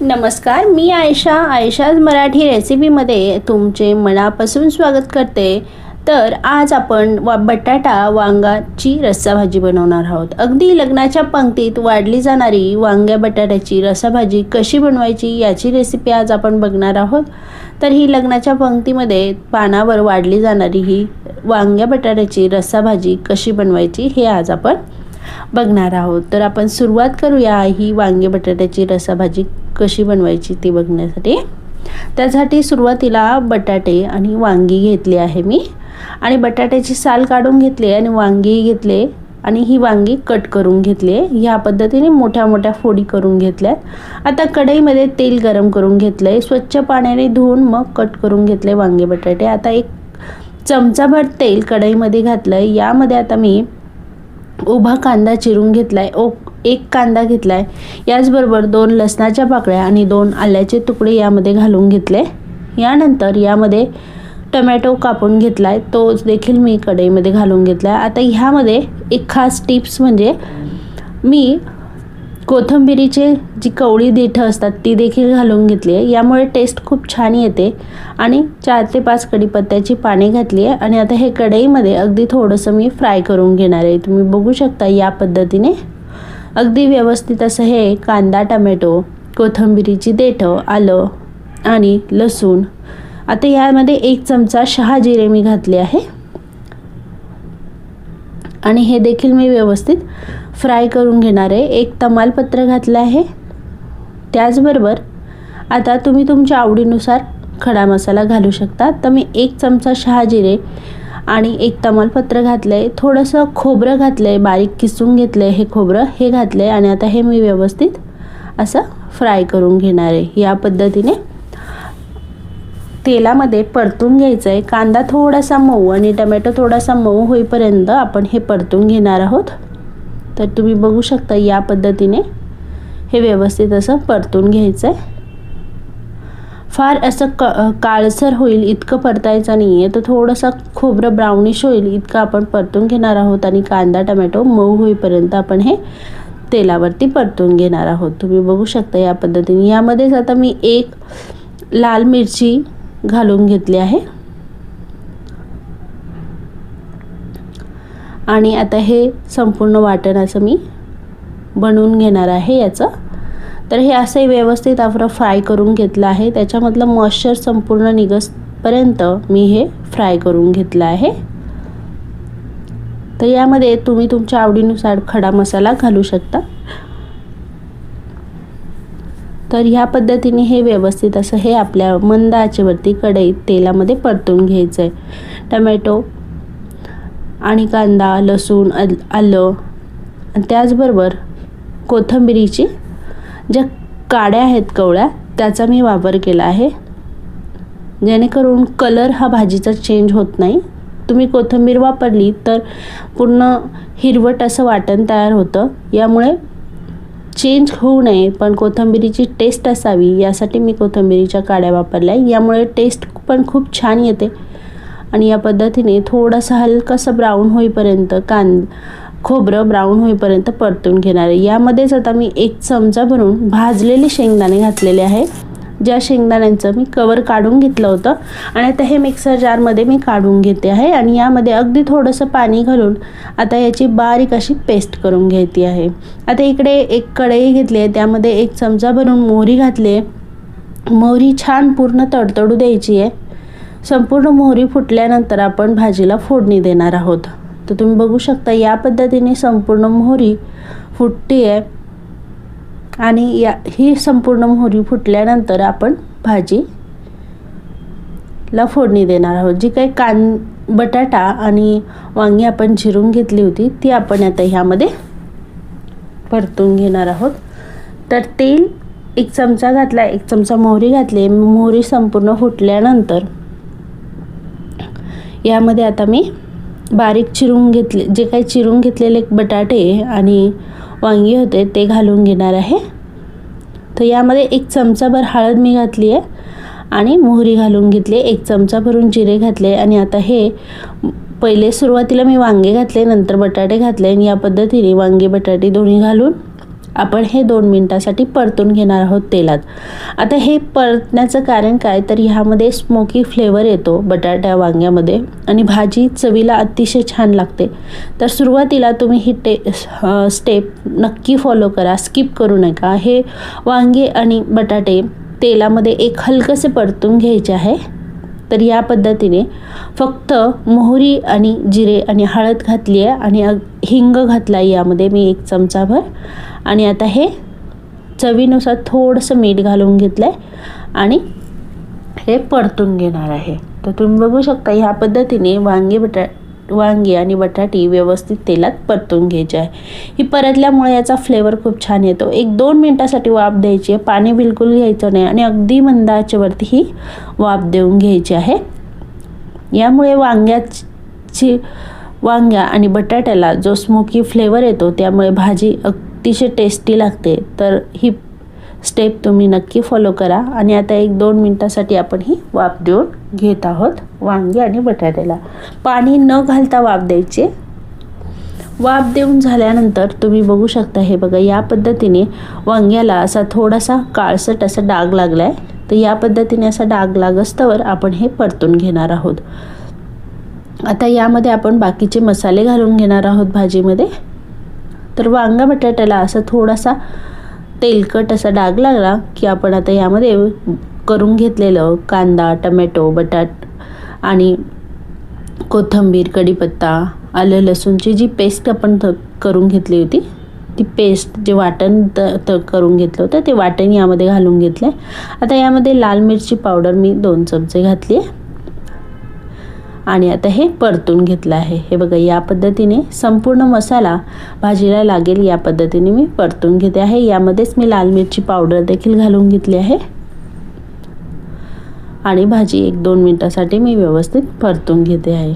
नमस्कार मी आयशा. आयशाज मराठी रेसिपीमध्ये तुमचे मनापासून स्वागत करते. तर आज आपण वा बटाटा वांगाची रस्साभाजी बनवणार आहोत. अगदी लग्नाच्या पंक्तीत वाढली जाणारी वांग्या बटाट्याची रस्साभाजी कशी बनवायची याची रेसिपी आज आपण बघणार आहोत. तर ही लग्नाच्या पंक्तीमध्ये पानावर वाढली जाणारी ही वांग्या बटाट्याची रस्साभाजी कशी बनवायची हे आज आपण बघणार आहोत. तर आपण सुरुवात करूया. ही वांगे बटाट्याची रसाभाजी कशी बनवायची ती बघण्यासाठी. त्यासाठी सुरुवातीला बटाटे आणि वांगी घेतली आहे मी. आणि बटाट्याची साल काढून घेतली आणि वांगी घेतले आणि ही वांगी कट करून घेतली आहे. ह्या पद्धतीने मोठ्या मोठ्या फोडी करून घेतल्यात आता कढईमध्ये तेल गरम करून घेतलं आहे स्वच्छ पाण्याने धुवून मग कट करून घेतले वांगे बटाटे. आता एक चमचाभर तेल कढईमध्ये घातलं आहे यामध्ये आता मी उभा कांदा चिरून घेतला आहे ओ एक कांदा घेतला आहे याचबरोबर दोन लसणाच्या पाकळ्या आणि दोन आल्याचे तुकडे यामध्ये घालून घेतले. यानंतर यामध्ये टमॅटो कापून घेतला आहे तो देखील मी कढईमध्ये घालून घेतला आहे आता ह्यामध्ये एक खास टिप्स म्हणजे मी कोथिंबिरीचे जी कवळी देठं असतात ती देखील घालून घेतली आहे. यामुळे टेस्ट खूप छान येते आणि चार ते पाच कढीपत्त्याची पाने घातली आहे. आणि आता हे कढईमध्ये अगदी थोडंसं मी फ्राय करून घेणार आहे. तुम्ही बघू शकता या पद्धतीने. अगदी व्यवस्थित असं हे कांदा टमॅटो कोथिंबिरीची देठं आलं आणि लसूण. आता यामध्ये एक चमचा शहा जिरे मी घातले आहे. आणि हे देखील मी व्यवस्थित फ्राय करून घेणार आहे. एक तमालपत्र घातलं आहे. त्याचबरोबर आता तुम्ही तुमच्या आवडीनुसार खडा मसाला घालू शकता. तर मी एक चमचा शहाजिरे आणि एक तमालपत्र घातलं आहे थोडंसं खोबरं घातलं आहे बारीक किसून घेतलं आहे हे खोबरं. हे घातलं आहे आणि आता हे मी व्यवस्थित असं फ्राय करून घेणार आहे. या पद्धतीने तेलामध्ये परतून घ्यायचं आहे कांदा थोडासा मऊ आणि टमॅटो थोडासा मऊ होईपर्यंत आपण हे परतून घेणार आहोत. तर तुम्ही बघू शकता या पद्धतीने हे व्यवस्थित असं परतून घ्यायचं आहे फार असं क काळसर होईल इतकं परतायचं नाही आहे तर थोडंसं खोबरं ब्राउनिश होईल इतकं आपण परतून घेणार आहोत आणि कांदा टमॅटो मऊ होईपर्यंत आपण हे तेलावरती परतून घेणार आहोत. तुम्ही बघू शकता या पद्धतीने. यामध्येच आता मी एक लाल मिरची घालून घेतली आहे. आणि आता हे संपूर्ण वाटण असं मी बनवून घेणार आहे याचं. तर हे असंही व्यवस्थित आपण फ्राय करून घेतलं आहे. त्याच्यामधलं मॉइश्चर संपूर्ण निघसपर्यंत मी हे फ्राय करून घेतलं आहे. तर यामध्ये तुम्ही तुमच्या आवडीनुसार खडा मसाला घालू शकता. तर ह्या पद्धतीने हे व्यवस्थित असं हे आपल्या मंद आचेवरती कढईत तेलामध्ये परतून घ्यायचं आहे टमॅटो आणि कांदा लसूण अल आलं. आणि त्याचबरोबर कोथंबिरीची ज्या काड्या आहेत कवळ्या त्याचा मी वापर केला आहे. जेणेकरून कलर हा भाजीचा चेंज होत नाही. तुम्ही कोथिंबीर वापरली तर पूर्ण हिरवट असं वाटण तयार होतं. यामुळे चेंज होऊ नये पण कोथिंबीरीची टेस्ट असावी यासाठी मी कोथिंबीरीच्या काड्या वापरल्या यामुळे टेस्ट पण खूप छान येते. आणि या पद्धतीने थोडासा हलकासा ब्राऊन होईपर्यंत कांद खोबरं ब्राऊन होईपर्यंत परतून घेणार आहे. यामध्येच आता मी एक चमचा भरून भाजलेले शेंगदाणे घातलेले आहे ज्या शेंगदाण्यांचं मी कवर काढून घेतलं होतं. आणि आता हे मिक्सर जारमध्ये मी काढून घेते आहे आणि यामध्ये अगदी थोडंसं पाणी घालून आता याची बारीक अशी पेस्ट करून घ्यायची आहे. आता इकडे एक कढई घेतली आहे त्यामध्ये एक चमचा भरून मोहरी घातली आहे. मोहरी छान पूर्ण तडतडू द्यायची आहे. संपूर्ण मोहरी फुटल्यानंतर आपण भाजीला फोडणी देणार आहोत. तर तुम्ही बघू शकता या पद्धतीने संपूर्ण मोहरी फुटते आहे आणि या ही संपूर्ण मोहरी फुटल्यानंतर आपण भाजी ला फोडणी देणार आहोत. जी काही कान बटाटा आणि वांगी आपण चिरून घेतली होती ती आपण आता ह्यामध्ये परतून घेणार आहोत. तर तेल एक चमचा घातला एक चमचा मोहरी घातली. मोहरी संपूर्ण फुटल्यानंतर यामध्ये आता मी बारीक चिरून घेतले जे काही चिरून घेतलेले बटाटे आणि वांगी होते ते घालून घेणार आहे. तर यामध्ये एक चमचाभर हळद मी घातली आहे आणि मोहरी घालून घेतली एक चमचा भरून जिरे घातले आणि आता हे पहिले सुरुवातीला मी वांगे घातले नंतर बटाटे घातले आणि या पद्धतीने वांगे बटाटे दोन्ही घालून आपण हे दोन मिनटासाठी परतून घेणार आहोत तेलात. आता हे परतण्याचं कारण काय? तर ह्यामध्ये स्मोकी फ्लेवर येतो बटाट्या वांग्यामध्ये आणि भाजी चवीला अतिशय छान लागते. तर सुरुवातीला तुम्ही ही टे स्टेप नक्की फॉलो करा. स्किप करू नका. हे वांगे आणि बटाटे तेलामध्ये एक हलकंसे परतून घ्यायचे आहे. तर या पद्धतीने फक्त मोहरी आणि जिरे आणि हळद घातली आहे आणि हिंग घातला आहे यामध्ये मी एक चमचाभर. आणि आता हे चवीनुसार थोडंसं मीठ घालून घेतलं आहे आणि हे परतून घेणार आहे. तर तुम्ही बघू शकता ह्या पद्धतीने वांगे बटा वांगी आणि बटाटी व्यवस्थित तेलात परतून घ्यायची आहे. ही परतल्यामुळे याचा फ्लेवर खूप छान येतो. एक दोन मिनटासाठी वाफ द्यायची आहे. पाणी बिलकुल घ्यायचं नाही आणि अगदी मंदाच्यावरती ही वाफ देऊन घ्यायची आहे. यामुळे वांग्याची वांग्या आणि बटाट्याला जो स्मोकी फ्लेवर येतो त्यामुळे भाजी अतिशय टेस्टी लागते. तर ही स्टेप तुम्ही नक्की फॉलो करा. आणि आता एक दोन मिनटासाठी आपण ही वाफ देऊन घेत आहोत वांगी आणि बटाट्याला. पाणी न घालता वाफ द्यायचे. वाफ देऊन झाल्यानंतर तुम्ही बघू शकता हे बघा या पद्धतीने वांग्याला असा थोडासा काळसट असा डाग लागला आहे तर या पद्धतीने असा डाग लागस्तवर आपण हे परतून घेणार आहोत. आता यामध्ये आपण बाकीचे मसाले घालून घेणार आहोत भाजीमध्ये. तर वांगा बटाट्याला असा थोडासा तेलकट असा डाग लागला की आपण आता यामध्ये करून घेतलेलं कांदा टमॅटो बटाट आणि कोथिंबीर कढीपत्ता आलं लसूणची जी पेस्ट आपण थ करून घेतली होती ती पेस्ट जे वाटण त त करून घेतलं होतं ते वाटण यामध्ये घालून घेतलं आहे आता यामध्ये लाल मिरची पावडर मी दोन चमचे घातली आहे आणि आता हे परतून घेतलं आहे. हे बघा या पद्धतीने संपूर्ण मसाला भाजीला लागेल. या पद्धतीने मी परतून घेते आहे. यामध्येच मी लाल मिरची पावडर देखील घालून घेतली आहे. आणि भाजी एक दोन मिनटासाठी मी व्यवस्थित परतून घेते आहे.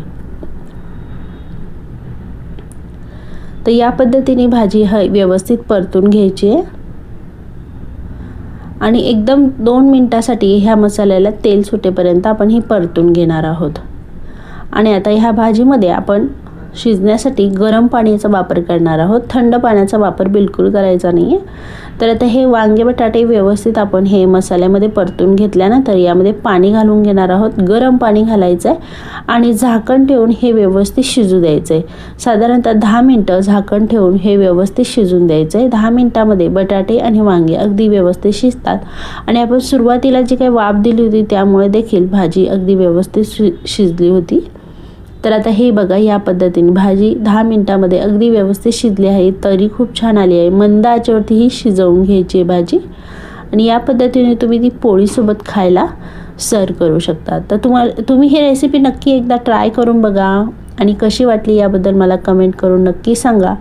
तर या पद्धतीने भाजी ह व्यवस्थित परतून घ्यायची आहे. आणि एकदम दोन मिनटासाठी ह्या मसाल्याला तेल सुटेपर्यंत आपण ही परतून घेणार आहोत. आणि आता ह्या भाजीमध्ये आपण शिजण्यासाठी गरम पाण्याचा वापर करणार आहोत. थंड पाण्याचा वापर बिलकुल करायचा नाही आहे तर आता हे वांगे बटाटे व्यवस्थित आपण हे मसाल्यामध्ये परतून घेतल्यानंतर यामध्ये पाणी घालून घेणार आहोत. गरम पाणी घालायचं आहे आणि झाकण ठेवून हे व्यवस्थित शिजू द्यायचं आहे साधारणतः दहा मिनटं झाकण ठेवून हे व्यवस्थित शिजून द्यायचं आहे दहा मिनटामध्ये बटाटे आणि वांगे अगदी व्यवस्थित शिजतात आणि आपण सुरुवातीला जी काही वाफ दिली होती त्यामुळे देखील भाजी अगदी व्यवस्थित शि शिजली होती. तर आता हे बघा या पद्धतीने भाजी दहा मिनटामध्ये अगदी व्यवस्थित शिजली आहे. तरी खूप छान आली आहे. मंद आचेवरती ही शिजवून घ्यायची आहे भाजी. आणि या पद्धतीने तुम्ही ती पोळीसोबत खायला सर्व करू शकता. तर तुम्हाला तुम्ही ही रेसिपी नक्की एकदा ट्राय करून बघा. आणि कशी वाटली याबद्दल मला कमेंट करून नक्की सांगा.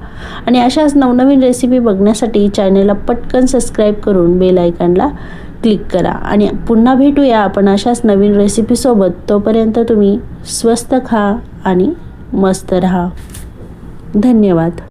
आणि अशाच नवनवीन रेसिपी बघण्यासाठी चॅनलला पटकन सबस्क्राईब करून बेल आयकॉनला क्लिक करा. आणि पुन्हा भेटूया आपण अशाच नवीन रेसिपीसोबत तोपर्यंत तुम्ही स्वस्त खा आणि मस्त रहा. धन्यवाद.